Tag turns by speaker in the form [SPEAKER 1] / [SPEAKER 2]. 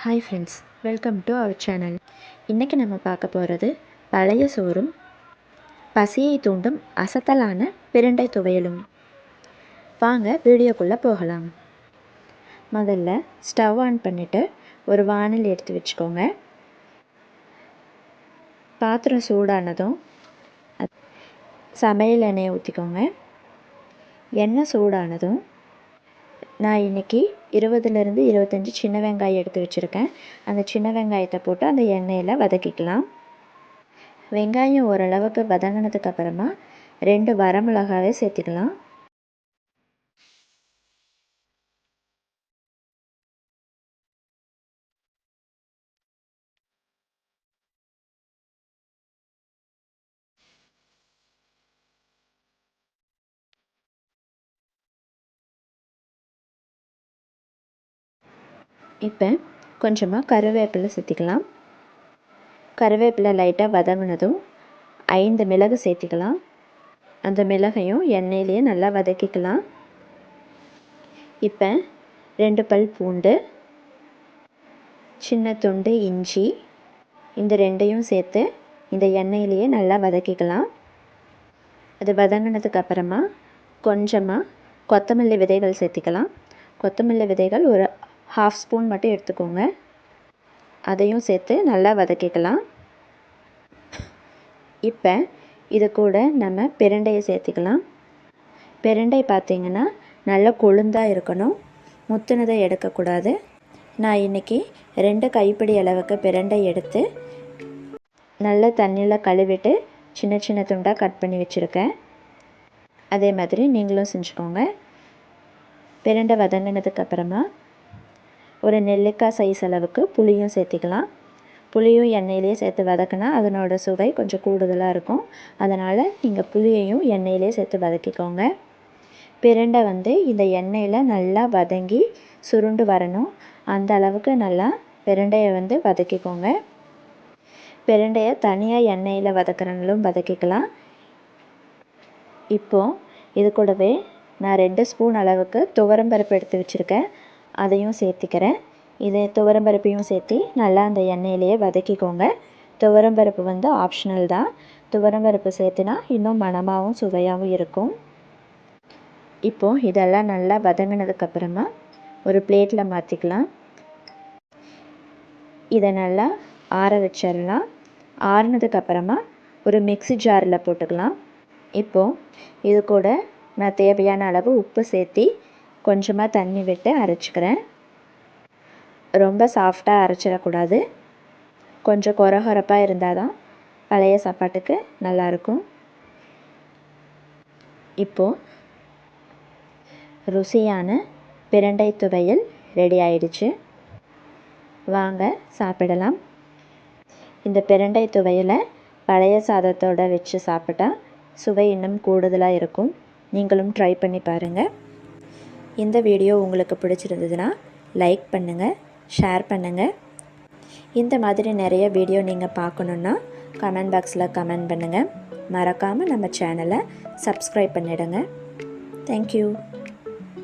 [SPEAKER 1] Hi friends welcome to our channel இன்றைக்கி நம்ம பார்க்க போகிறது பழைய சோறும் பசியை தூண்டும் அசத்தலான பிரண்டை துவையலும். வாங்க வீடியோக்குள்ளே போகலாம். முதல்ல ஸ்டவ் ஆன் பண்ணிவிட்டு ஒரு வானல் எடுத்து வச்சுக்கோங்க. பாத்திரம் சூடானதும் சமையல் எண்ணெயை ஊற்றிக்கோங்க எண்ணெய் சூடானதும் நான் இன்றைக்கி இருபதுலேருந்து இருபத்தஞ்சி சின்ன வெங்காயம் எடுத்து வச்சுருக்கேன். அந்த சின்ன வெங்காயத்தை போட்டு அந்த எண்ணெயில் வதக்கிக்கலாம். வெங்காயம் ஓரளவுக்கு வதங்கினதுக்கு அப்புறமா ரெண்டு வரமிளகாவே சேர்த்துக்கலாம். இப்போ கொஞ்சமாக கருவேப்பிலை சேர்த்திக்கலாம். கருவேப்பிலை லைட்டாக வதங்கினதும் ஐந்து மிளகு சேர்த்திக்கலாம். அந்த மிளகையும் எண்ணெயிலேயே நல்லா வதக்கிக்கலாம். இப்போ ரெண்டு பல் பூண்டு சின்ன துண்டு இஞ்சி இந்த ரெண்டையும் சேர்த்து இந்த எண்ணெயிலேயே நல்லா வதக்கிக்கலாம். அது வதங்கினதுக்கு அப்புறமா கொஞ்சமாக கொத்தமல்லி விதைகள் சேர்த்திக்கலாம். கொத்தமல்லி விதைகள் ஒரு ஹாஃப் ஸ்பூன் மட்டும் எடுத்துக்கோங்க. அதையும் சேர்த்து நல்லா வதக்கிக்கலாம். இப்போ இது கூட நம்ம பிரண்டையை சேர்த்துக்கலாம். பிரண்டை பார்த்திங்கன்னா நல்லா கொழுந்தாக இருக்கணும். முத்துனதை எடுக்கக்கூடாது நான் இன்றைக்கி ரெண்டு கைப்பிடி அளவுக்கு பிரண்டை எடுத்து நல்ல தண்ணியில் கழுவிட்டு சின்ன சின்ன துண்டாக கட் பண்ணி வச்சுருக்கேன். அதே மாதிரி நீங்களும் செஞ்சுக்கோங்க. பிரண்டை வதங்கினதுக்கப்புறமா ஒரு நெல்லிக்காய் சைஸ் அளவுக்கு புளியும் சேர்த்திக்கலாம். புளியும் எண்ணெயிலே சேர்த்து வதக்கினா அதனோட சுவை கொஞ்சம் கூடுதலாக இருக்கும். அதனால் நீங்கள் புளியையும் எண்ணெயிலே சேர்த்து வதக்கிக்கோங்க. பிரண்டை வந்து இந்த எண்ணெயில் நல்லா வதங்கி சுருண்டு வரணும். அந்த அளவுக்கு நல்லா பிரண்டையை வந்து வதக்கிக்கோங்க. பிரண்டையை தனியாக எண்ணெயில் வதக்கிறனாலும் வதக்கிக்கலாம். இப்போது இது கூடவே நான் ரெண்டு ஸ்பூன் அளவுக்கு துவரம்பருப்பு எடுத்து வச்சுருக்கேன். அதையும் சேர்த்திக்கிறேன். இது துவரம்பருப்பையும் சேர்த்து நல்லா அந்த எண்ணெயிலேயே வதக்கிக்கோங்க. துவரம் பருப்பு வந்து ஆப்ஷனல் தான். துவரம் பருப்பு சேர்த்துனா இன்னும் மணமாகவும் சுவையாகவும் இருக்கும். இப்போது இதெல்லாம் நல்லா வதங்கினதுக்கப்புறமா ஒரு பிளேட்டில் மாற்றிக்கலாம் இதை நல்லா ஆற வச்சிடலாம். ஆறுனதுக்கப்புறமா ஒரு மிக்சி ஜாரில் போட்டுக்கலாம். இப்போது இது கூட நான் தேவையான அளவு உப்பு சேர்த்தி கொஞ்சமாக தண்ணி விட்டு அரைச்சிக்கிறேன். ரொம்ப சாஃப்டாக அரைச்சிடக்கூடாது. கொஞ்சம் கொரகொரப்பாக இருந்தால் தான் பழைய சாப்பாட்டுக்கு நல்லாயிருக்கும். இப்போது ருசியான பிரண்டை துவையல் ரெடி ஆயிடுச்சு. வாங்க சாப்பிடலாம். இந்த பிரண்டை துவையலை பழைய சாதத்தோடு வச்சு சாப்பிட்டா சுவை இன்னும் கூடுதலாக இருக்கும். நீங்களும் ட்ரை பண்ணி பாருங்கள் இந்த வீடியோ உங்களுக்கு பிடிச்சிருந்ததுன்னா லைக் பண்ணுங்கள் ஷேர் பண்ணுங்கள் இந்த மாதிரி நிறைய வீடியோ நீங்கள் பார்க்கணுன்னா கமெண்ட் பாக்ஸில் கமெண்ட் பண்ணுங்கள் மறக்காமல் நம்ம சேனலை சப்ஸ்கிரைப் பண்ணிவிடுங்க தேங்க்யூ